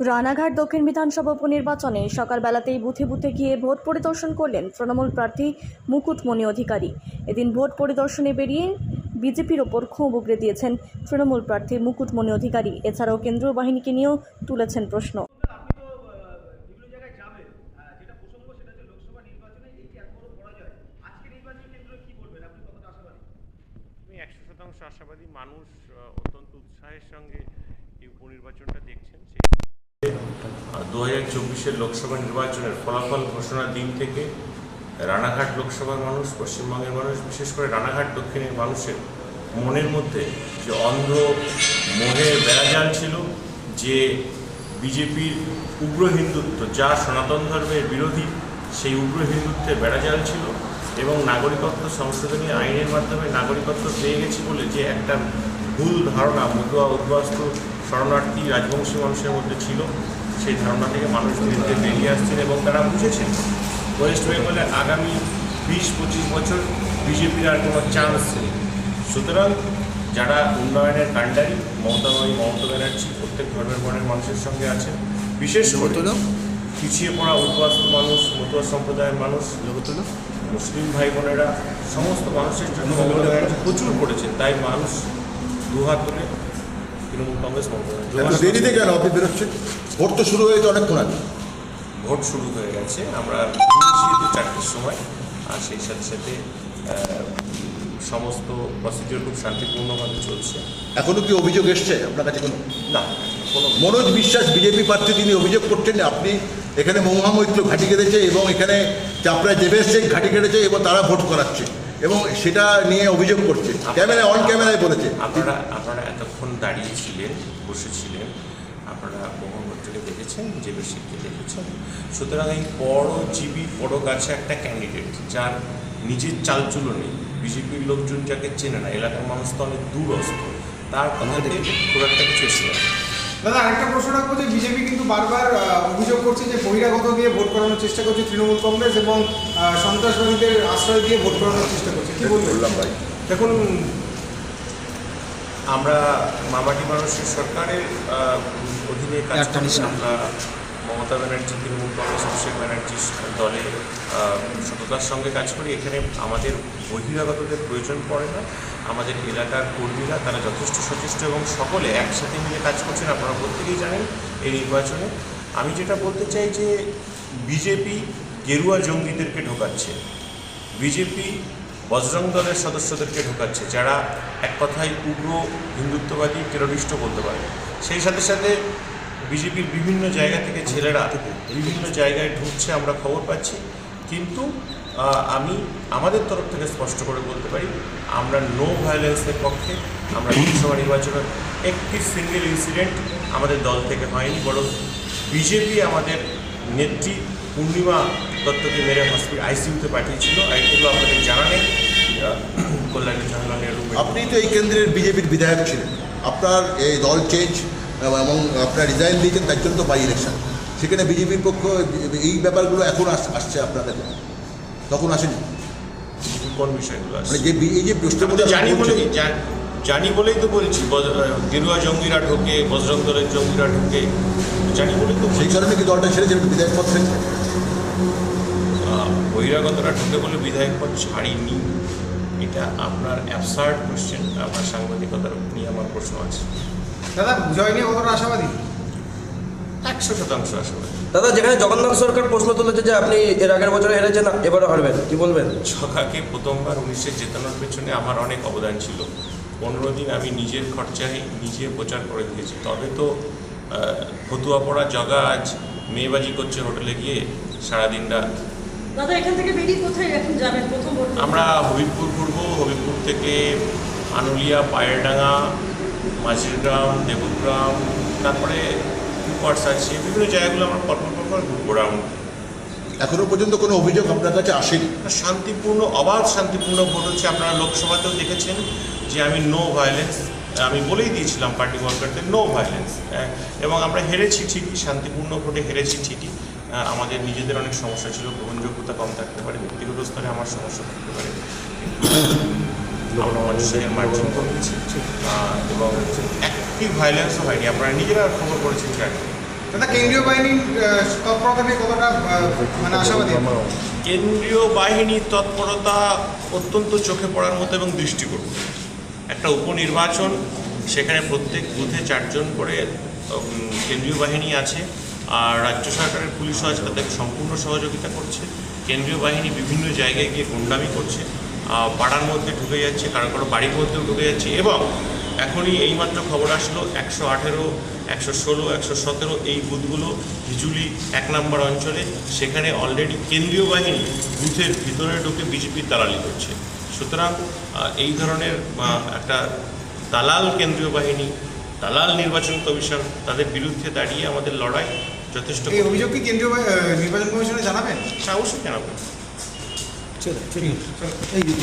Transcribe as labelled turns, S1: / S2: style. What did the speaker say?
S1: রানাঘাট দক্ষিণ বিধানসভা উপনির্বাচনে সকালবেলাতেই বুথে বুথে গিয়ে ভোট পরিদর্শন করলেন তৃণমূল প্রার্থী মুকুটমণি অধিকারী। এদিন ভোট পরিদর্শনে বেরিয়ে বিজেপির ওপর ক্ষোভ উগড়ে দিয়েছেন তৃণমূল প্রার্থী মুকুটমণি অধিকারী। এছাড়াও কেন্দ্রীয় বাহিনীকে নিয়েও তুলেছেন প্রশ্ন।
S2: আশাবাদী।
S3: মানুষ অত্যন্ত উৎসাহের সঙ্গে এই উপনির্বাচনটা দেখছেন। সেই দু হাজার চব্বিশের লোকসভা নির্বাচনের ফলাফল ঘোষণার দিন থেকে রানাঘাট লোকসভার মানুষ, পশ্চিমবঙ্গের মানুষ, বিশেষ করে রানাঘাট দক্ষিণের মানুষের মনের মধ্যে যে অন্ধ মোহের বেড়াজাল ছিল, যে বিজেপির উগ্র হিন্দুত্ব, যা সনাতন ধর্মের বিরোধী, সেই উগ্র হিন্দুত্বের বেড়াজাল ছিল এবং নাগরিকত্ব সংশোধনী আইনের মাধ্যমে নাগরিকত্ব পেয়ে গেছি বলে যে একটা ভুল ধারণা মতুয়া উদ্বাস্তু, শরণার্থী, রাজবংশী মানুষের মধ্যে ছিল। সেই ধারণা থেকে মানুষ ধীরে ধীরে বেরিয়ে আসছেন এবং তারা বুঝেছেন ওয়েস্ট বেঙ্গলে আগামী বিশ পঁচিশ বছর বিজেপির আর কোনো চান্স নেই। সুতরাং যারা উন্নয়নের কাণ্ডারি মমতাময়ী মমতা ব্যানার্জি প্রত্যেক ধর্মের বর্ণের মানুষের সঙ্গে আছেন বিশেষ করে পিছিয়ে পড়া উদ্বাস্তু মানুষ মতুয়া সম্প্রদায়ের মানুষ মুসলিম ভাই বোনেরা সমস্ত মানুষের জন্য মমতা ব্যানার্জি প্রচুর করেছেন তাই মানুষ দুহাত তুলে তৃণমূল কংগ্রেস
S4: দেরিতে কেন আপনি বেরোচ্ছেন? ভোট তো শুরু হয়েছে অনেকক্ষণ আগে।
S3: ভোট শুরু হয়ে গেছে। আমরা চারটের সময়। আর সেই সাথে সাথে সমস্ত প্রসিডিওর খুব শান্তিপূর্ণভাবে চলছে।
S4: এখনও কি অভিযোগ এসছে আপনার কাছে কোনো?
S3: না কোনো
S4: মনোজ বিশ্বাস বিজেপি প্রার্থী তিনি অভিযোগ করছেন আপনি এখানে মহামৈত্র ঘাঁটি কেটেছে এবং এখানে চাপড়া জেবেস ঘাঁটি কেটেছে এবং তারা ভোট করাচ্ছে। এবং সেটা নিয়ে অভিযোগ করছে। ক্যামেরা অন ক্যামেরায় বলেছে
S3: আপনারা আপনারা এতক্ষণ দাঁড়িয়েছিলেন বসেছিলেন আপনারা মোহাম্মদকে দেখেছেন যে বেশিকে দেখেছেন। সুতরাং এই বড় জিবি বড় গাছে একটা ক্যান্ডিডেট যার নিজের চালচুলো নেই। বিজেপির লোকজন যাকে চেনে না এলাকার মানুষ তো অনেক দূরস্থ। তার কথাতে খুব একটা কিছু এসে যাবে না।
S5: দাদা আরেকটা প্রশ্ন রাখব যে বিজেপি কিন্তু বারবার অভিযোগ করছে যে বহিরাগত দিয়ে ভোট করানোর চেষ্টা করছে তৃণমূল কংগ্রেস এবং আহ, সন্ত্রাসবাদীদের আশ্রয় দিয়ে ভোট করানোর চেষ্টা করছে। কি
S4: বললাম ভাই।
S3: দেখুন আমরা মামাটি মানুষের সরকারের আহ, অধীনে কাজ করছি। আমরা মমতা ব্যানার্জি, তৃণমূল কংগ্রেস অভিষেক ব্যানার্জির দলে সততার সঙ্গে কাজ করি। এখানে আমাদের বহিরাগতদের প্রয়োজন পড়ে না। আমাদের এলাকার কর্মীরা, তারা যথেষ্ট সচেষ্ট এবং সকলে একসাথে মিলে কাজ করছেন। আপনারা প্রত্যেকেই জানেন এই নির্বাচনে। আমি যেটা বলতে চাই যে, বিজেপি গেরুয়া জঙ্গিদেরকে ঢোকাচ্ছে। বিজেপি বজরং দলের সদস্যদেরকে ঢোকাচ্ছে, যারা এক কথায় উগ্র হিন্দুত্ববাদী টেরোরিস্টও বলতে পারে। সেই সাথে সাথে বিজেপির বিভিন্ন জায়গা থেকে ছেলেরা বিভিন্ন জায়গায় ঢুকছে, আমরা খবর পাচ্ছি। কিন্তু আমি আমাদের তরফ থেকে স্পষ্ট করে বলতে পারি, আমরা নো ভায়োলেন্সের পক্ষে, আমরা লোকসভা নির্বাচনের একটি সিঙ্গেল ইনসিডেন্ট আমাদের দল থেকে হয়নি, বরং বিজেপি আমাদের নেত্রী পূর্ণিমা দত্তকে মেরে হসপিটাল আইসিইউতে পাঠিয়েছিল। এগুলো আপনাদের জানা নেই। কল্যাণী জওয়াহরলাল নেহরু
S4: আপনি তো এই কেন্দ্রের বিজেপির বিধায়ক ছিলেন। আপনার এই দল চেঞ্জ এবং আপনার রিজাইন দিয়েছেন তার জন্য তো বাই ইলেকশন সেখানে বিজেপির পক্ষ এই ব্যাপারগুলো এখন আস- আসছে আপনাদের। তখন আসেনি।
S3: কোন বিষয়গুলো
S4: মানে যে এই যে প্রশ্নগুলো
S3: জানি বলেই জানি বলেই তো বলছি গেরুয়া জঙ্গিরা ঢোকে বজরং দলের জঙ্গিরা ঢোকে জানি বলেই তো
S4: সেই। কারণে কি দলটা ছেড়েছেন বিধায়ক পদ থেকে
S3: বহিরাগতরা ঢুকে বলে বিধায়ক পদ ছাড়িনি। এটা আপনার অ্যাবসার্ড কোশ্চেন আপনার সাংবাদিকতার নিয়ে আমার প্রশ্ন আছে।
S5: দাদা জয় নিয়ে কতটা আশাবাদী?
S3: একশো শতাংশ আশাবাদী।
S6: দাদা যেখানে জগন্নাথ সরকার প্রশ্ন তুলেছে যে আপনি এর আগের বছরে হেরেছেন এবারও হারবেন কি বলবেন?
S3: ছকাকে প্রথমবার উনিশে জেতানোর পেছনে আমার অনেক অবদান ছিল। পনেরো দিন আমি নিজের খরচায় নিজে প্রচার করে দিয়েছি। তবে তো আহ, ফতুয়া পড়া জগা আজ মেয়েবাজি করছে হোটেলে গিয়ে সারাদিনটা
S7: দাদা এখান থেকে বেরিয়ে কোথায় এখন যাবেন? প্রথম
S3: আমরা হবিবপুর ঘুরবো। হবিবপুর থেকে আনুলিয়া পায়েরডাঙ্গা মাঝিরগ্রাম দেবগ্রাম তারপরে কুপার্স আছে বিভিন্ন জায়গাগুলো আমরা পরপর পরপর ঘুরবো রাউন্ড
S4: এখনও পর্যন্ত কোনো অভিযোগ আপনার কাছে আসেনি?
S3: শান্তিপূর্ণ অবাধ শান্তিপূর্ণ ভোট হচ্ছে আপনারা লোকসভাতেও দেখেছেন যে আমি নো ভায়োলেন্স আমি বলেই দিয়েছিলাম পার্টি ওয়ার্কারদের নো ভায়োলেন্স এবং আমরা হেরেছি ঠিকই শান্তিপূর্ণ ভোটে হেরেছি ঠিকই। আমাদের নিজেদের অনেক সমস্যা ছিল গ্রহণযোগ্যতা কম থাকতে পারে ব্যক্তিগত স্তরে আমার সমস্যা থাকতে পারে। মানুষের কমিয়েছি এবং ভায়োলেন্সও হয়নি। আপনারা নিজেরা খবর করেছেন কি
S5: দাদা কেন্দ্রীয় বাহিনীর তৎপরতা নিয়ে কতটা মানে আশাবাদী?
S3: কেন্দ্রীয় বাহিনীর তৎপরতা অত্যন্ত চোখে পড়ার মতো এবং দৃষ্টিকটু। একটা উপনির্বাচন সেখানে প্রত্যেক বুথে চারজন করে কেন্দ্রীয় বাহিনী আছে আর রাজ্য সরকারের পুলিশও আছে তাদের সম্পূর্ণ সহযোগিতা করছে। কেন্দ্রীয় বাহিনী বিভিন্ন জায়গায় গিয়ে গুন্ডামি করছে। পাড়ার মধ্যে ঢুকে যাচ্ছে কারও কারও বাড়ির মধ্যেও ঢুকে যাচ্ছে। এবং এখনই এইমাত্র খবর আসলো একশো আঠেরো একশো ষোলো একশো সতেরো এই বুথগুলো হিজুলি এক নম্বর অঞ্চলে। সেখানে অলরেডি কেন্দ্রীয় বাহিনী বুথের ভিতরে ঢুকে বিজেপির দালালি করছে। সুতরাং এই ধরনের একটা দালাল কেন্দ্রীয় বাহিনী দালাল নির্বাচন কমিশন তাদের বিরুদ্ধে দাঁড়িয়ে আমাদের লড়াই যথেষ্ট
S5: অভিযোগ কি কেন্দ্রীয় নির্বাচন কমিশনে জানাবেন?
S3: অবশ্যই 这
S5: 个这个这个